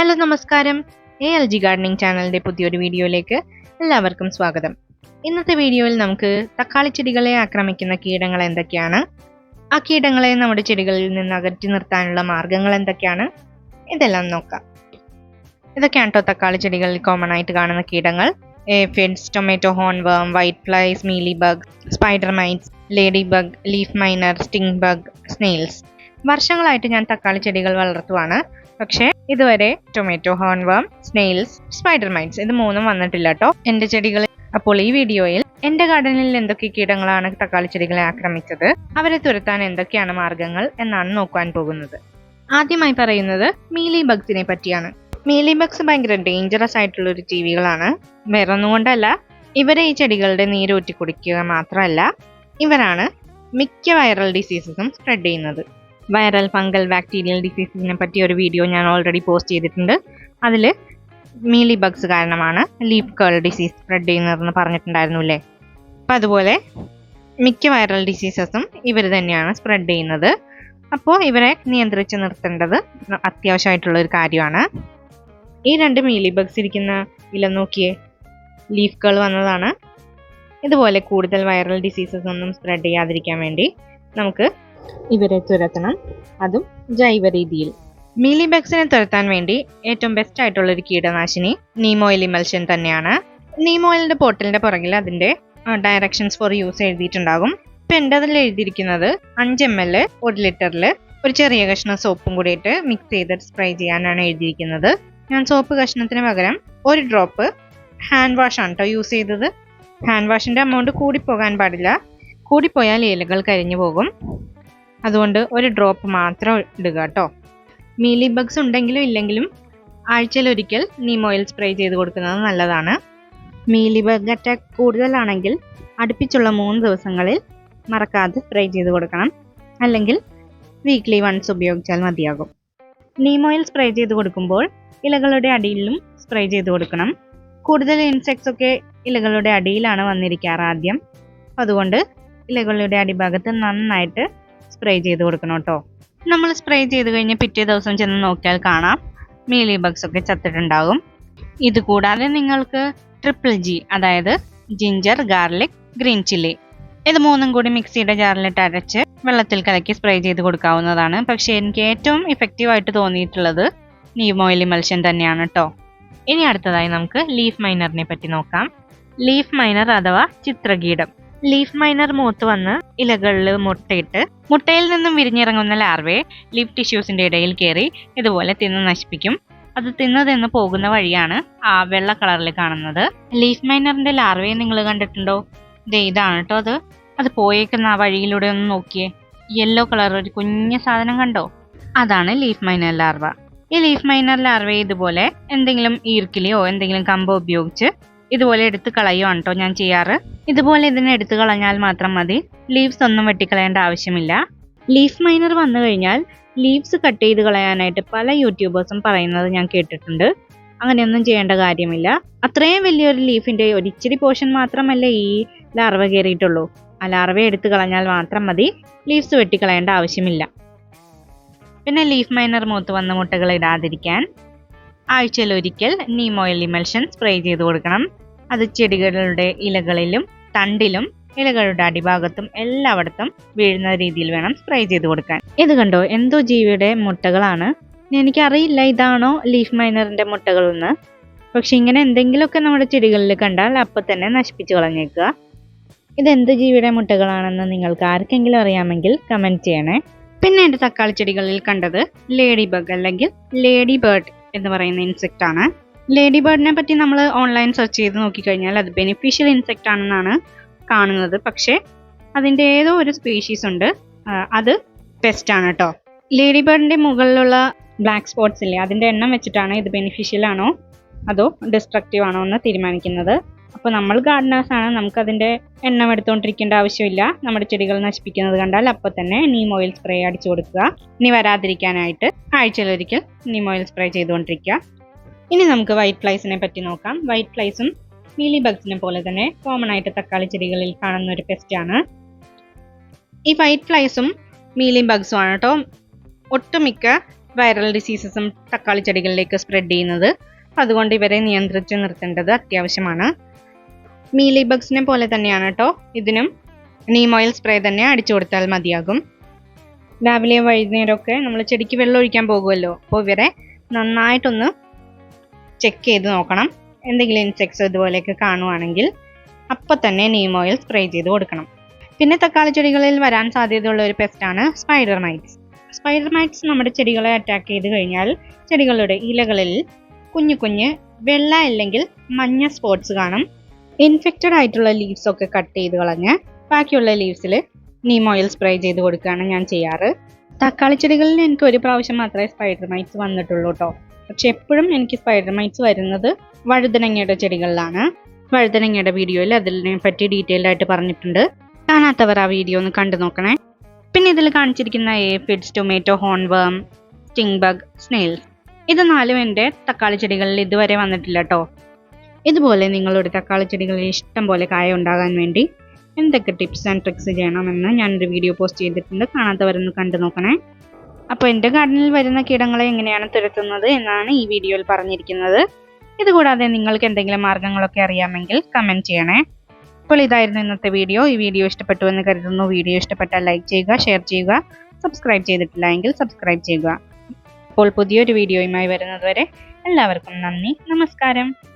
Hello നമസ്കാരം. A L G gardening ചാനലിന്റെ പുതിയൊരു വീഡിയോയിലേക്ക് എല്ലാവർക്കും സ്വാഗതം. ഇന്നത്തെ വീഡിയോയിൽ നമുക്ക് തക്കാളി ചെടികളെ ആക്രമിക്കുന്ന കീടങ്ങൾ എന്തൊക്കെയാണ്? ആ കീടങ്ങളെ നമ്മുടെ ചെടികളിൽ നിന്ന് അകറ്റി നിർത്താനുള്ള മാർഗങ്ങൾ എന്തൊക്കെയാണ്? ഇതെല്ലാം നോക്കാം. ഇതൊക്കെയാണ് കേട്ടോ തക്കാളി ചെടികളിൽ കോമൺ ആയിട്ട് കാണുന്ന കീടങ്ങൾ. Aphids tomato ഹോൺവേം white flies mealy bug spider mites lady bug leaf miner stink bug snails വർഷങ്ങളായിട്ട് ഞാൻ തക്കാളി ചെടികൾ വളർത്തുവാണ്. പക്ഷേ ഇതുവരെ ടൊമാറ്റോ ഹോൺവേം സ്നെയിൽസ് സ്പൈഡർ മൈൻസ് ഇത് മൂന്നും വന്നിട്ടില്ല കേട്ടോ എന്റെ ചെടികളിൽ അപ്പോൾ ഈ വീഡിയോയിൽ എന്റെ ഗാർഡനിൽ എന്തൊക്കെ കീടങ്ങളാണ് തക്കാളി ചെടികളെ ആക്രമിച്ചത് അവരെ തുരത്താൻ എന്തൊക്കെയാണ് മാർഗങ്ങൾ എന്നാണ് നോക്കാൻ പോകുന്നത്. ആദ്യമായി പറയുന്നത് മീലി ബഗ്സിനെ പറ്റിയാണ്. മീലി ബഗ്സ് ഭയങ്കര ഡേഞ്ചറസ് ആയിട്ടുള്ള ഒരു ജീവികളാണ്. വേറൊന്നും കൊണ്ടല്ല ഇവരെ ഈ ചെടികളുടെ നീരൂറ്റി കുടിക്കുക മാത്രമല്ല ഇവരാണ് മിക്ക വൈറൽ ഡിസീസസും സ്പ്രെഡ് ചെയ്യുന്നത്. വൈറൽ ഫംഗൽ ബാക്ടീരിയൽ ഡിസീസിനെ പറ്റി ഒരു വീഡിയോ ഞാൻ ഓൾറെഡി പോസ്റ്റ് ചെയ്തിട്ടുണ്ട്. അതിൽ മീലി ബഗ്സ് കാരണമാണ് ലീഫ് കേൾ ഡിസീസ് സ്പ്രെഡ് ചെയ്യുന്നതെന്ന് പറഞ്ഞിട്ടുണ്ടായിരുന്നു അല്ലേ അപ്പം അതുപോലെ മിക്ക വൈറൽ ഡിസീസസും ഇവർ തന്നെയാണ് സ്പ്രെഡ് ചെയ്യുന്നത്. അപ്പോൾ ഇവരെ നിയന്ത്രിച്ച് നിർത്തേണ്ടത് അത്യാവശ്യമായിട്ടുള്ള ഒരു കാര്യമാണ്. ഈ രണ്ട് മീലി ബഗ്സ് ഇരിക്കുന്ന ഇല നോക്കിയേ ലീഫ് കേൾ വന്നതാണ്. ഇതുപോലെ കൂടുതൽ വൈറൽ ഡിസീസസ് ഒന്നും സ്പ്രെഡ് ചെയ്യാതിരിക്കാൻ വേണ്ടി നമുക്ക് ഇവരെ തുരത്തണം. അതും ജൈവ രീതിയിൽ മീലി ബഗ്സിനെ തുരത്താൻ വേണ്ടി ഏറ്റവും ബെസ്റ്റ് ആയിട്ടുള്ള ഒരു കീടനാശിനി നീമോയിൽ ഇമൽഷൻ തന്നെയാണ്. നീമോയിലിന്റെ പോർട്ടലിന്റെ പുറകിൽ അതിന്റെ ഡയറക്ഷൻസ് ഫോർ യൂസ് എഴുതിയിട്ടുണ്ടാകും. ഇപ്പൊ എന്റെ അതിൽ എഴുതിയിരിക്കുന്നത് അഞ്ച് എം എൽ ഒരു ലിറ്ററിൽ ഒരു ചെറിയ കഷ്ണം സോപ്പും കൂടിയിട്ട് മിക്സ് ചെയ്ത് സ്പ്രേ ചെയ്യാനാണ് എഴുതിയിരിക്കുന്നത്. ഞാൻ സോപ്പ് കഷ്ണത്തിന് പകരം ഒരു ഡ്രോപ്പ് ഹാൻഡ് വാഷ് ആണ് കേട്ടോ യൂസ് ചെയ്തത്. ഹാൻഡ് വാഷിന്റെ എമൗണ്ട് കൂടിപ്പോകാൻ പാടില്ല. കൂടിപ്പോയാൽ ഇലകൾ കരിഞ്ഞു പോകും. അതുകൊണ്ട് ഒരു ഡ്രോപ്പ് മാത്രം ഇടുക കേട്ടോ. മീലി ബഗ്സ് ഉണ്ടെങ്കിലും ഇല്ലെങ്കിലും ആഴ്ചയിൽ ഒരിക്കൽ നീം ഓയിൽ സ്പ്രേ ചെയ്ത് കൊടുക്കുന്നത് നല്ലതാണ്. മീലി ബഗ് അറ്റാക്ക് കൂടുതലാണെങ്കിൽ അടുപ്പിച്ചുള്ള മൂന്ന് ദിവസങ്ങളിൽ മറക്കാതെ സ്പ്രേ ചെയ്ത് കൊടുക്കണം. അല്ലെങ്കിൽ വീക്ക്ലി വൺസ് ഉപയോഗിച്ചാൽ മതിയാകും. നീം ഓയിൽ സ്പ്രേ ചെയ്ത് കൊടുക്കുമ്പോൾ ഇലകളുടെ അടിയിലും സ്പ്രേ ചെയ്ത് കൊടുക്കണം. കൂടുതൽ ഇൻസെക്ട്സ് ഒക്കെ ഇലകളുടെ അടിയിലാണ് വന്നിരിക്കാറ് ആദ്യം. അതുകൊണ്ട് ഇലകളുടെ അടിഭാഗത്ത് നന്നായിട്ട് സ്പ്രേ ചെയ്ത് കൊടുക്കണം കേട്ടോ നമ്മൾ സ്പ്രേ ചെയ്ത് കഴിഞ്ഞ് പിറ്റേ ദിവസം ചെന്ന് നോക്കിയാൽ കാണാം. മീലി ബഗ്സ് ഒക്കെ ചത്തിട്ടുണ്ടാകും ഇത് കൂടാതെ നിങ്ങൾക്ക് ട്രിപ്പിൾ ജി അതായത് ജിഞ്ചർ ഗാർലിക് ഗ്രീൻ ചില്ലി ഇത് മൂന്നും കൂടി മിക്സിയുടെ ജാറിലിട്ട് അരച്ച് വെള്ളത്തിൽ കലക്കി സ്പ്രേ ചെയ്ത് കൊടുക്കാവുന്നതാണ്. പക്ഷേ എനിക്ക് ഏറ്റവും ഇഫക്റ്റീവ് ആയിട്ട് തോന്നിയിട്ടുള്ളത് ഓയിൽ ഇമൽഷൻ തന്നെയാണ് കേട്ടോ ഇനി അടുത്തതായി നമുക്ക് ലീഫ് മൈനറിനെ പറ്റി നോക്കാം. ലീഫ് മൈനർ അഥവാ ചിത്രകീടം. ലീഫ് മൈനർ മൂത്ത് വന്ന് ഇലകളിൽ മുട്ടയിട്ട് മുട്ടയിൽ നിന്നും വിരിഞ്ഞിറങ്ങുന്ന ലാർവയെ ലീഫ് ടിഷ്യൂസിന്റെ ഇടയിൽ കയറി ഇതുപോലെ തിന്ന് നശിപ്പിക്കും. അത് തിന്ന് തിന്ന് പോകുന്ന വഴിയാണ് ആ വെള്ള കളറിൽ കാണുന്നത്. ലീഫ് മൈനറിന്റെ ലാർവയെ നിങ്ങൾ കണ്ടിട്ടുണ്ടോ? ദേ ഇതാണ് കേട്ടോ അത്. അത് പോയേക്കുന്ന ആ വഴിയിലൂടെ ഒന്ന് നോക്കിയേ. യെല്ലോ കളർ ഒരു കുഞ്ഞ സാധനം കണ്ടോ? അതാണ് ലീഫ് മൈനർ ലാർവ ഈ ലീഫ് മൈനർ ലാർവയെ ഇതുപോലെ എന്തെങ്കിലും ഈർക്കിലിയോ എന്തെങ്കിലും കമ്പോ ഉപയോഗിച്ച് ഇതുപോലെ എടുത്ത് കളയുവാണ് കേട്ടോ ഞാൻ ചെയ്യാറ്. ഇതുപോലെ ഇതിനെ എടുത്തു കളഞ്ഞാൽ മാത്രം മതി. ലീവ്സ് ഒന്നും വെട്ടിക്കളയേണ്ട ആവശ്യമില്ല. ലീഫ് മൈനർ വന്നു കഴിഞ്ഞാൽ ലീവ്സ് കട്ട് ചെയ്ത് കളയാനായിട്ട് പല യൂട്യൂബേഴ്സും പറയുന്നത് ഞാൻ കേട്ടിട്ടുണ്ട്. അങ്ങനെയൊന്നും ചെയ്യേണ്ട കാര്യമില്ല. അത്രയും വലിയൊരു ലീഫിന്റെ ഒരു ഇച്ചിരി പോർഷൻ മാത്രമല്ലേ ഈ ലാർവ കയറിയിട്ടുള്ളൂ. ആ ലാർവ എടുത്തു കളഞ്ഞാൽ മാത്രം മതി. ലീവ്സ് വെട്ടിക്കളയേണ്ട ആവശ്യമില്ല. പിന്നെ ലീഫ് മൈനർ മൂത്ത് വന്ന മുട്ടകൾ ഇടാതിരിക്കാൻ ആഴ്ചയിൽ ഒരിക്കൽ നീം ഓയിൽ ഇമൽഷൻ സ്പ്രേ ചെയ്ത് കൊടുക്കണം. അത് ചെടികളുടെ ഇലകളിലും തണ്ടിലും ഇലകളുടെ അടിഭാഗത്തും എല്ലായിടത്തും വീഴുന്ന രീതിയിൽ വേണം സ്പ്രേ ചെയ്ത് കൊടുക്കാൻ. ഇത് കണ്ടോ? എന്തോ ജീവിയുടെ മുട്ടകളാണ്. എനിക്കറിയില്ല ഇതാണോ ലീഫ് മൈനറിന്റെ മുട്ടകളെന്ന്. പക്ഷെ ഇങ്ങനെ എന്തെങ്കിലുമൊക്കെ നമ്മുടെ ചെടികളിൽ കണ്ടാൽ അപ്പം തന്നെ നശിപ്പിച്ചു കളഞ്ഞേക്കുക. ഇതെന്ത് ജീവിയുടെ മുട്ടകളാണെന്ന് നിങ്ങൾക്ക് ആർക്കെങ്കിലും അറിയാമെങ്കിൽ കമന്റ് ചെയ്യണേ. പിന്നെ എന്റെ തക്കാളി ചെടികളിൽ കണ്ടത് ലേഡി ബഗ് അല്ലെങ്കിൽ ലേഡി ബേർഡ് എന്ന് പറയുന്ന ഇൻസെക്റ്റ് ആണ്. ലേഡി ബേർഡിനെ പറ്റി നമ്മൾ ഓൺലൈൻ സെർച്ച് ചെയ്ത് നോക്കിക്കഴിഞ്ഞാൽ അത് ബെനിഫിഷ്യൽ ഇൻസെക്റ്റ് ആണെന്നാണ് കാണുന്നത്. പക്ഷേ അതിന്റെ ഏതോ ഒരു സ്പീഷീസ് ഉണ്ട്. അത് പെസ്റ്റ് ആണ് കേട്ടോ ലേഡി ബേർഡിന്റെ മുകളിലുള്ള ബ്ലാക്ക് സ്പോട്ട്സ് ഇല്ലേ അതിന്റെ എണ്ണം വെച്ചിട്ടാണ് ഇത് ബെനിഫിഷ്യൽ ആണോ അതോ ഡിസ്ട്രക്റ്റീവ് ആണോ എന്ന് തീരുമാനിക്കുന്നത്. അപ്പോൾ നമ്മൾ ഗാർഡനേഴ്സ് ആണ്. നമുക്ക് അതിന്റെ എണ്ണം എടുത്തുകൊണ്ടിരിക്കേണ്ട ആവശ്യമില്ല. നമ്മുടെ ചെടികൾ നശിപ്പിക്കുന്നത് കണ്ടാൽ അപ്പോൾ തന്നെ നീം ഓയിൽ സ്പ്രേ അടിച്ചു കൊടുക്കുക. ഇനി വരാതിരിക്കാനായിട്ട് ആഴ്ചയിലൊരിക്കൽ നീം ഓയിൽ സ്പ്രേ ചെയ്തുകൊണ്ടിരിക്കുക. ഇനി നമുക്ക് വൈറ്റ് ഫ്ലൈസിനെ പറ്റി നോക്കാം. വൈറ്റ് ഫ്ലൈസും മീലി ബഗ്സിനെ പോലെ തന്നെ കോമൺ ആയിട്ട് തക്കാളി ചെടികളിൽ കാണുന്ന ഒരു പെസ്റ്റാണ് ഈ വൈറ്റ് ഫ്ലൈസും മീലി ബഗ്സും ആണ് കേട്ടോ ഒട്ടുമിക്ക വൈറൽ ഡിസീസസും തക്കാളി ചെടികളിലേക്ക് സ്പ്രെഡ് ചെയ്യുന്നത്. അതുകൊണ്ട് ഇവരെ നിയന്ത്രിച്ച് നിർത്തേണ്ടത് അത്യാവശ്യമാണ്. മീലി ബഗ്സിനെ പോലെ തന്നെയാണ് കേട്ടോ. ഇതിനും നീം ഓയിൽ സ്പ്രേ തന്നെ അടിച്ചു കൊടുത്താൽ മതിയാകും. രാവിലെ വൈകുന്നേരമൊക്കെ നമ്മൾ ചെടിക്ക് വെള്ളം ഒഴിക്കാൻ പോകുമല്ലോ. അപ്പോൾ ഇവരെ നന്നായിട്ടൊന്ന് ചെക്ക് ചെയ്ത് നോക്കണം. എന്തെങ്കിലും ഇൻസെക്ട്സ് ഇതുപോലെയൊക്കെ കാണുവാണെങ്കിൽ അപ്പം തന്നെ നീം ഓയിൽ സ്പ്രേ ചെയ്ത് കൊടുക്കണം. പിന്നെ തക്കാളി ചെടികളിൽ വരാൻ സാധ്യതയുള്ള ഒരു പെസ്റ്റാണ് സ്പൈഡർ മൈറ്റ്സ് സ്പൈഡർ മൈറ്റ്സ് നമ്മുടെ ചെടികളെ അറ്റാക്ക് ചെയ്ത് കഴിഞ്ഞാൽ ചെടികളുടെ ഇലകളിൽ കുഞ്ഞു കുഞ്ഞ് വെള്ള അല്ലെങ്കിൽ മഞ്ഞ സ്പോട്ട്സ് കാണും. ഇൻഫെക്റ്റഡ് ആയിട്ടുള്ള ലീവ്സ് ഒക്കെ കട്ട് ചെയ്ത് കളഞ്ഞ് ബാക്കിയുള്ള ലീവ്സിൽ നീം ഓയിൽ സ്പ്രേ ചെയ്ത് കൊടുക്കുകയാണ് ഞാൻ ചെയ്യാറ്. തക്കാളി ചെടികളിൽ എനിക്ക് ഒരു പ്രാവശ്യം മാത്രമേ സ്പൈഡർ മൈറ്റ്സ് വന്നിട്ടുള്ളൂ കേട്ടോ പക്ഷെ എപ്പോഴും എനിക്ക് സ്പൈഡർ മൈറ്റ്സ് വരുന്നത് വഴുതനങ്ങയുടെ ചെടികളിലാണ്. വഴുതനങ്ങയുടെ വീഡിയോയിൽ അതിനെ പറ്റി ഡീറ്റെയിൽഡ് ആയിട്ട് പറഞ്ഞിട്ടുണ്ട്. കാണാത്തവർ ആ വീഡിയോ ഒന്ന് കണ്ടു നോക്കണേ. പിന്നെ ഇതിൽ കാണിച്ചിരിക്കുന്ന ഏഫിഡ്സ് ടൊമാറ്റോ ഹോൺവേം സ്റ്റിംഗ് ബഗ് സ്നെയിൽസ് ഇത് നാലും എന്റെ തക്കാളി ചെടികളിൽ ഇതുവരെ വന്നിട്ടില്ല കേട്ടോ ഇതുപോലെ നിങ്ങളുടെ തക്കാളി ചെടികളിൽ ഇഷ്ടം പോലെ കായ ഉണ്ടാകാൻ വേണ്ടി എന്തൊക്കെ ടിപ്സ് ആൻഡ് ട്രിക്സ് ചെയ്യണമെന്ന് ഞാനൊരു വീഡിയോ പോസ്റ്റ് ചെയ്തിട്ടുണ്ട്. കാണാത്തവരൊന്ന് കണ്ടു നോക്കണേ. അപ്പോൾ എന്റെ ഗാർഡനിൽ വരുന്ന കീടങ്ങളെ എങ്ങനെയാണ് തുരത്തുന്നത് എന്നാണ് ഈ വീഡിയോയിൽ പറഞ്ഞിരിക്കുന്നത്. ഇതുകൂടാതെ നിങ്ങൾക്ക് എന്തെങ്കിലും മാർഗങ്ങളൊക്കെ അറിയാമെങ്കിൽ കമന്റ് ചെയ്യണേ. അപ്പോൾ ഇതായിരുന്നു ഇന്നത്തെ വീഡിയോ. ഈ വീഡിയോ ഇഷ്ടപ്പെട്ടു എന്ന് കരുതുന്നു. വീഡിയോ ഇഷ്ടപ്പെട്ടാൽ ലൈക്ക് ചെയ്യുക ഷെയർ ചെയ്യുക സബ്സ്ക്രൈബ് ചെയ്തിട്ടില്ല എങ്കിൽ സബ്സ്ക്രൈബ് ചെയ്യുക. അപ്പോൾ പുതിയൊരു വീഡിയോയുമായി വരുന്നതുവരെ എല്ലാവർക്കും നന്ദി. നമസ്കാരം.